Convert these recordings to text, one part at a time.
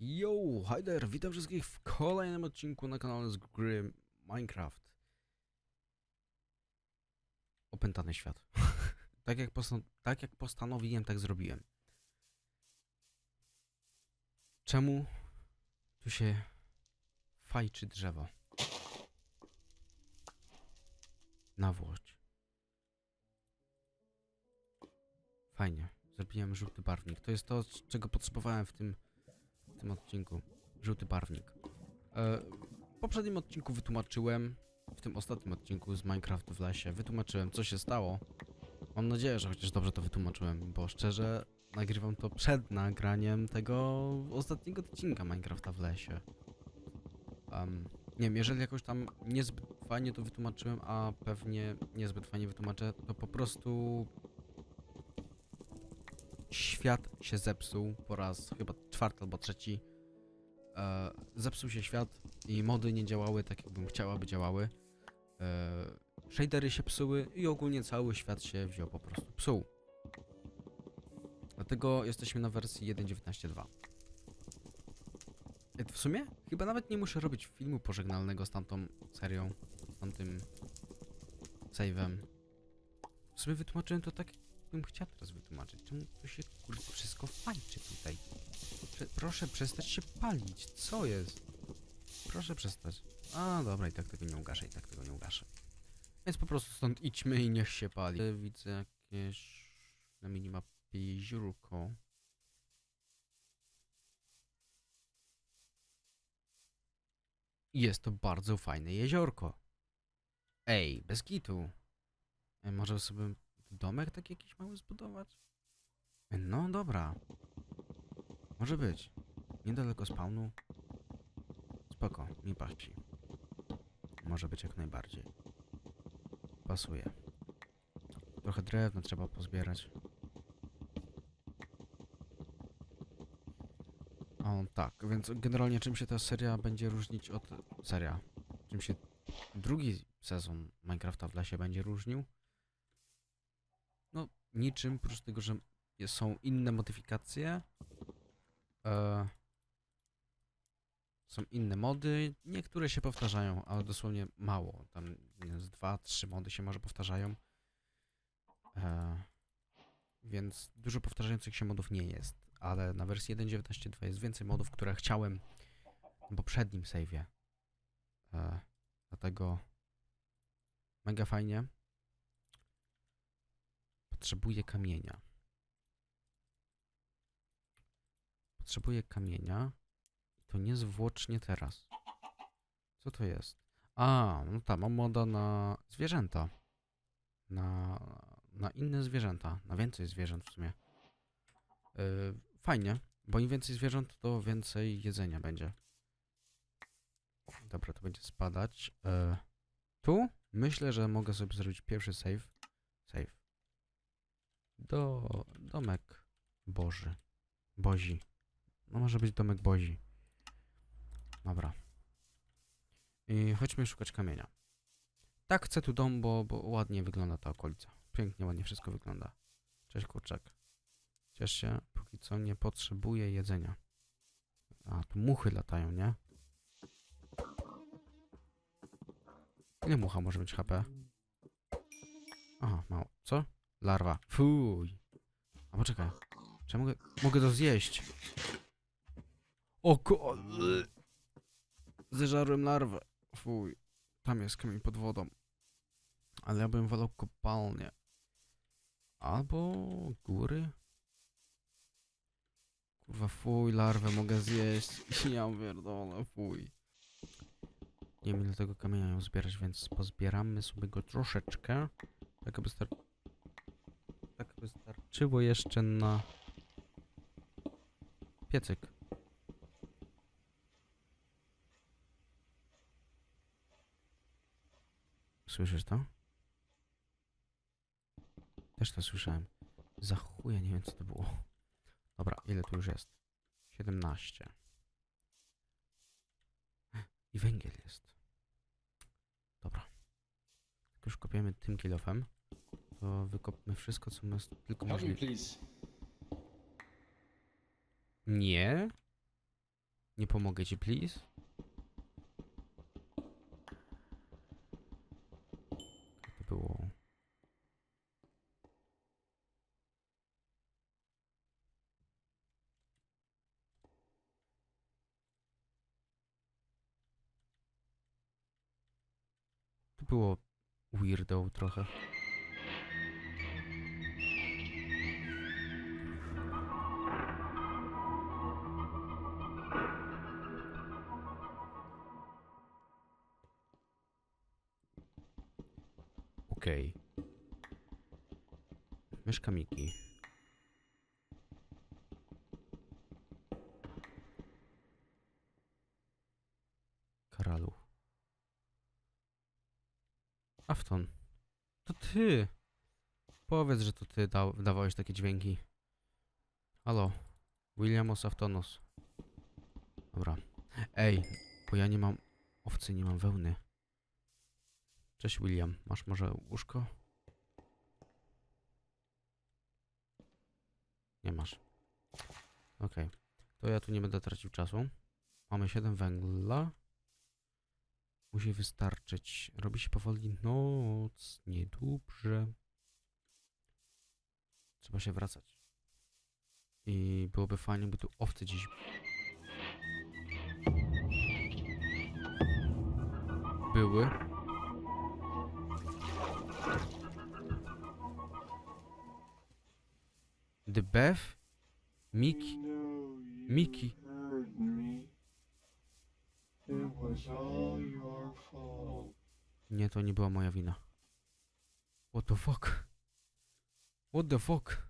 Yo, hi witam wszystkich w kolejnym odcinku na kanale z gry Minecraft. Opętany świat. tak, jak tak jak postanowiłem, tak zrobiłem. Czemu tu się fajczy drzewo? Nawłość. Fajnie, zrobiłem żółty barwnik. To jest to, czego potrzebowałem w tym tym odcinku. Żółty barwnik. E, w poprzednim odcinku wytłumaczyłem, w tym ostatnim odcinku z Minecraft w lesie, wytłumaczyłem co się stało. Mam nadzieję, że chociaż dobrze to wytłumaczyłem, bo szczerze nagrywam to przed nagraniem tego ostatniego odcinka Minecrafta w lesie. Um, nie wiem, jeżeli jakoś tam niezbyt fajnie to wytłumaczyłem, a pewnie niezbyt fajnie wytłumaczę, to po prostu świat się zepsuł po raz chyba czwarty albo trzeci. E, zepsuł się świat i mody nie działały tak, jakbym chciał, aby działały. E, shadery się psuły i ogólnie cały świat się wziął po prostu psuł. Dlatego jesteśmy na wersji 1.19.2. E, W sumie chyba nawet nie muszę robić filmu pożegnalnego z tamtą serią, z tamtym save'em. W sumie wytłumaczyłem to tak, bym chciał teraz wytłumaczyć. Czemu to się kurde wszystko fajczy tutaj? Prze proszę przestać się palić. Co jest? Proszę przestać. A dobra, i tak tego nie ugaszę, i tak tego nie ugaszę. Więc po prostu stąd idźmy i niech się pali. E, Widzę jakieś na minimapie jeziórko. Jest to bardzo fajne jeziorko. Ej, bez kitu. E, może sobie domek taki jakiś mały zbudować? No dobra. Może być. Niedaleko spawnu. Spoko, mi pasi. Może być jak najbardziej. Pasuje. Trochę drewna trzeba pozbierać. O, tak, więc generalnie czym się ta seria będzie różnić od... Seria. Czym się drugi sezon Minecrafta w lesie będzie różnił? No, niczym, prócz tego, że są inne modyfikacje. E, są inne mody. Niektóre się powtarzają, ale dosłownie mało. Tam z dwa, trzy mody się może powtarzają. E, więc dużo powtarzających się modów nie jest. Ale na wersji 1.19.2 jest więcej modów, które chciałem w poprzednim save'ie. E, dlatego mega fajnie. Potrzebuję kamienia. Potrzebuję kamienia. To niezwłocznie teraz. Co to jest? A, no tam, mam moda na zwierzęta. Na, na inne zwierzęta. Na więcej zwierząt w sumie. Yy, fajnie, bo im więcej zwierząt, to więcej jedzenia będzie. Dobra, to będzie spadać. Yy, tu myślę, że mogę sobie zrobić pierwszy save. Save. Do domek Boży. Bozi. No może być domek Bozi. Dobra. I chodźmy szukać kamienia. Tak chcę tu dom, bo, bo ładnie wygląda ta okolica. Pięknie, ładnie wszystko wygląda. Cześć kurczak. Ciesz się, póki co nie potrzebuję jedzenia. A, tu muchy latają, nie? Ile mucha może mieć HP? Aha, mało. Co? Larwa. Fuj. A poczekaj. Czy ja mogę... Mogę to zjeść? O ko... Zeżarłem larwę. Fuj. Tam jest kamień pod wodą. Ale ja bym wolał kopalnię. Albo góry. Kurwa, fuj, larwę mogę zjeść. Ja pierdolę, fuj. Nie wiem ile tego kamienia ją zbierać, więc pozbieramy sobie go troszeczkę. Tak aby, starczyło jeszcze na piecyk. Słyszysz to? Też to słyszałem. Za chuja nie wiem co to było. Dobra, ile tu już jest? 17. I węgiel jest. Dobra. Jak już kopiemy tym kilofem, to wykopmy wszystko, co jest tylko Help me, możliwe. please. Nie? Nie pomogę ci, please? Jak to było? To było weirdo trochę. Myszka Miki. Karalu. Afton. To ty. Powiedz, że to ty dał, wydawałeś takie dźwięki. Halo. Williamos Aftonos. Dobra. Ej, bo ja nie mam owcy, nie mam wełny. Cześć William, masz może łóżko? Nie masz. Okej. To ja tu nie będę tracił czasu. Mamy 7 węgla. Musi wystarczyć. Robi się powoli noc. Niedobrze. Trzeba się wracać. I byłoby fajnie, by tu owce dziś... Były. The Beth? Miki? Miki? Nie, to nie była moja wina. What the fuck? What the fuck?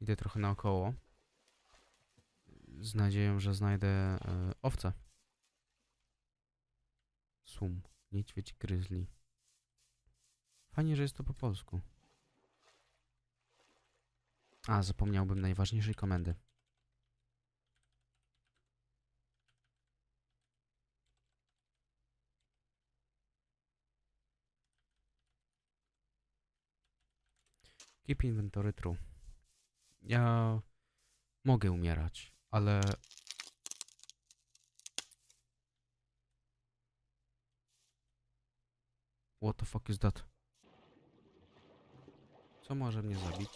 Idę trochę naokoło. Z nadzieją, że znajdę e, owce. Sum. Niedźwiedź gryzli. Fajnie, że jest to po polsku. A, zapomniałbym najważniejszej komendy. Keep inventory true. Ja mogę umierać, ale What the fuck is that? Co może mnie zabić?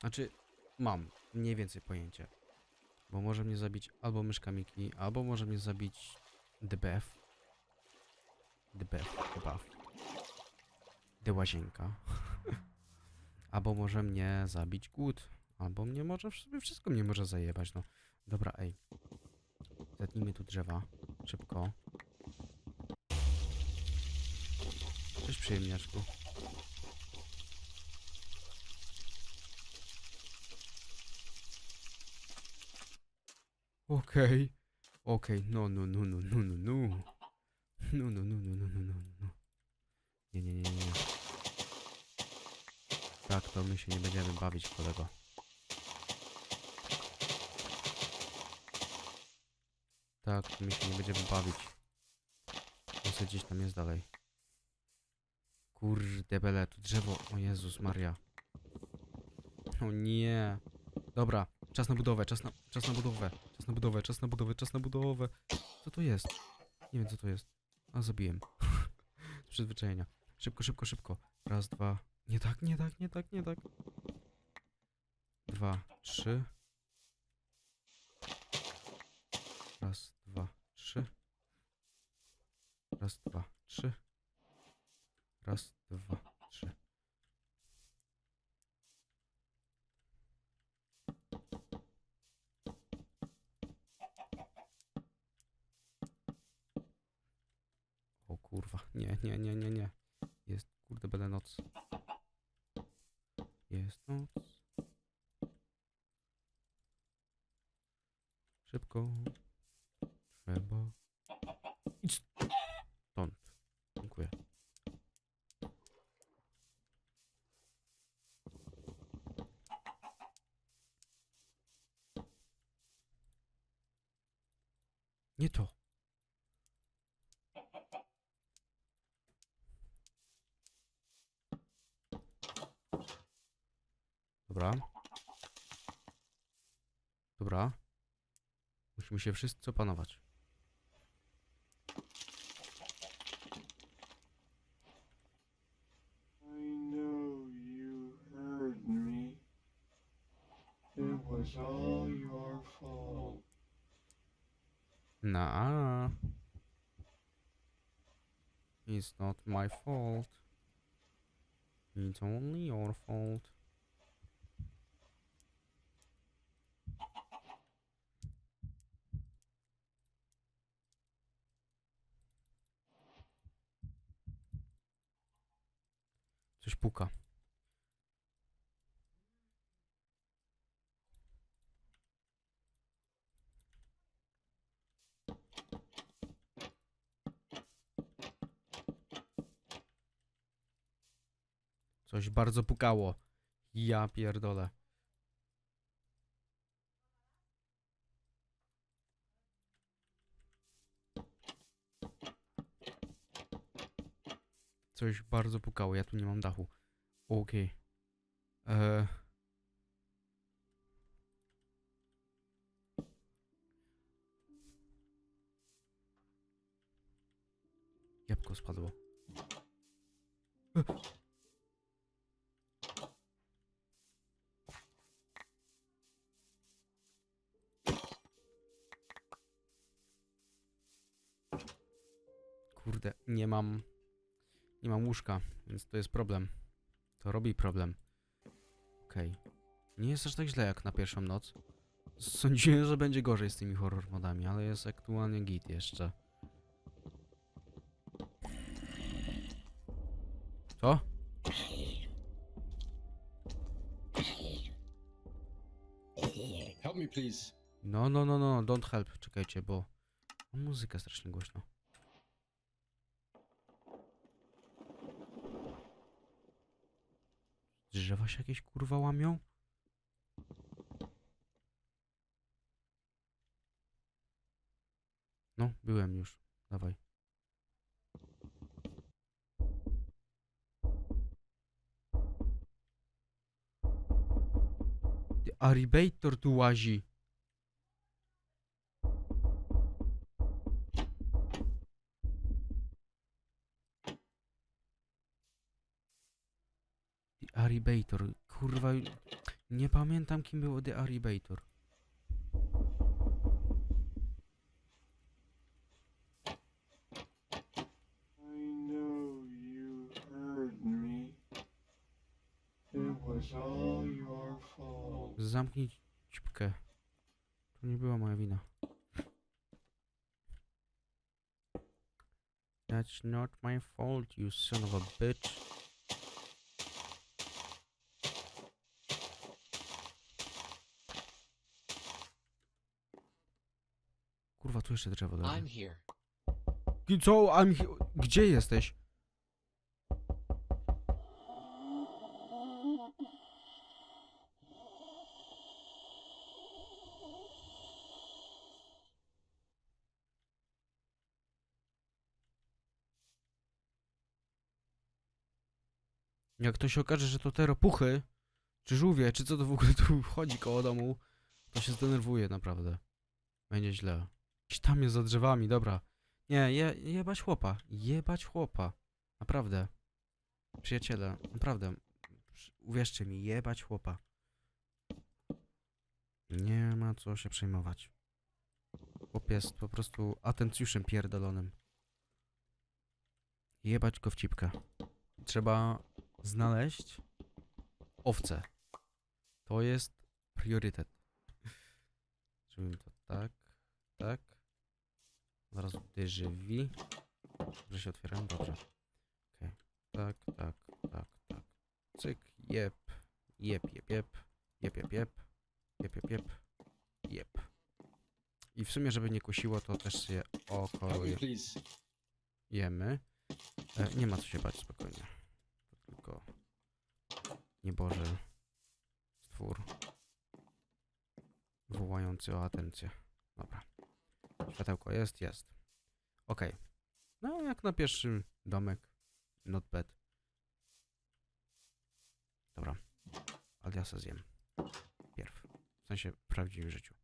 Znaczy, mam mniej więcej pojęcie. Bo może mnie zabić albo myszka Miki, albo może mnie zabić DBF. DBF, DBF. The łazienka. albo może mnie zabić głód. Albo mnie może, w sumie wszystko mnie może zajebać, no. Dobra, ej. Zetnijmy tu drzewa. Szybko. Cześć przyjemniaczku. Okej. Okej, no, no, no, no, no, no, no. No, no, no, no, no, no, no, no. Nie, nie, nie, nie. Tak, to my się nie będziemy bawić, kolego. Tak, my się nie będziemy bawić. Sobie gdzieś tam jest dalej. Kurde bele, tu drzewo. O Jezus Maria. O nie. Dobra, czas na budowę, czas na, czas na budowę, czas na budowę, czas na budowę, czas na budowę. Co to jest? Nie wiem co to jest. A zabiłem. Z przyzwyczajenia. Szybko, szybko, szybko. Raz, dwa. Nie tak, nie tak, nie tak, nie tak. Dwa, trzy. Raz, trzy. Raz, dwa, trzy. Raz, dwa, trzy. O kurwa, nie, nie, nie, nie, nie. Jest, kurde, będę noc. Jest noc. Szybko. Nie to. Dobra. Dobra. Musimy się wszyscy opanować. Nah. It's not my fault. It's only your fault. Coś puka. Coś bardzo pukało. Ja pierdolę. Coś bardzo pukało, ja tu nie mam dachu. Okej. Eee. Jabłko spadło. E. Kurde, nie mam. Nie mam łóżka, więc to jest problem. To robi problem. Okej. Nie jest aż tak źle jak na pierwszą noc. Sądziłem, że będzie gorzej z tymi horror modami, ale jest aktualnie git jeszcze. Co? Help me, please. No, no, no, no, don't help. Czekajcie, bo mam muzykę strasznie głośno. Drzewa się jakieś kurwa łamią? No, byłem już. Dawaj. Aribator tu łazi. The Aribator. Kurwa, nie pamiętam kim był The Aribator. Zamknij ćpkę. To nie była moja wina. That's not my fault, you son of a bitch. Kurwa, tu jeszcze drzewo. I'm here. Co? I'm he- Gdzie jesteś? Jak to się okaże, że to te ropuchy, czy żółwie, czy co to w ogóle tu chodzi koło domu, to się zdenerwuję naprawdę. Będzie źle. Gdzieś tam jest za drzewami, dobra. Nie, je, jebać chłopa. Jebać chłopa. Naprawdę. Przyjaciele, naprawdę. Uwierzcie mi, jebać chłopa. Nie ma co się przejmować. Chłop jest po prostu atencjuszem pierdolonym. Jebać go w cipkę. Trzeba znaleźć owce. To jest priorytet. Zrobimy to tak, tak. Od razu dyżywi. Że się otwierają? Dobrze. Okay. Tak, tak, tak, tak. Cyk, jep. Jep, jep, jep. Jep, jep, jep. Jep, jep, jep. Jep. I w sumie, żeby nie kusiło, to też je okolujemy. E, nie ma co się bać, spokojnie. Tylko nieboży stwór wołający o atencję. Dobra. Światełko jest? Jest. Okej. No, jak na pierwszy domek. Not bad. Dobra. Ale zjem. Pierw. W sensie w prawdziwym życiu.